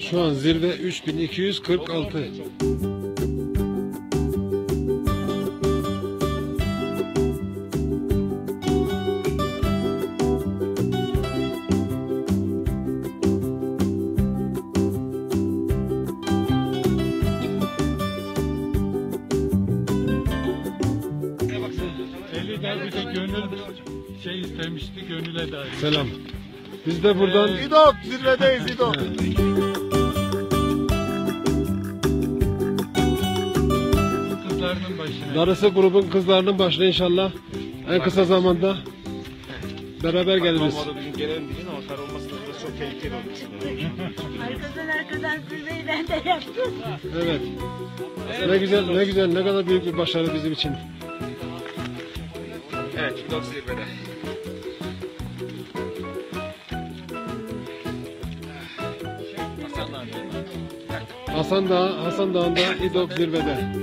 Şu an zirve 3246. Eli de bir de gönül şey istemişti, gönüle dair. Selam. Biz de buradan İdok zirvedeyiz İdok. Kızlarının başına. Darısı grubun kızlarının başına inşallah en kısa zamanda beraber geliriz. Olmadı bizim gelelim diyeceğiz ama kar olmasın burası çok tehlikeli olur. Arkadan arkadan zirveyi ben de yaptım. Evet. Ne güzel, ne güzel, ne kadar büyük bir başarı bizim için. Evet İdok zirvede. Hasan Dağı, Hasan Dağı'nda İdok zirvede.